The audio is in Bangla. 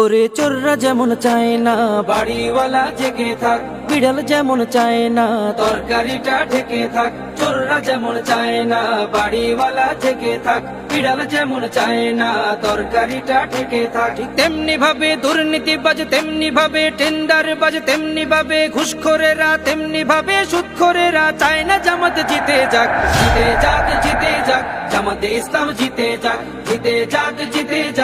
ওরে চোররা যেমন চায় না, বাড়িওয়ালা জেগে থাক, বিড়াল যেমন চায় না, তরকারিটা ঢেকে থাক, চোররা যেমন চায় না, বাড়িওয়ালা জেগে থাক, বিড়াল যেমন চায় না, তরকারিটা ঢেকে থাক। তেমনি ভাবে দুর্নীতি বাজ, তেমনি ভাবে টেন্ডার বাজ, তেমনি ভাবে ঘুষখোরেরা, তেমনি ভাবে সুদখোরেরা চায় না জামাত জিতে যাক জিতে যাক জিতে যাক, জামাতে ইসলাম জিতে যাক জিতে যাক জিতে যাক।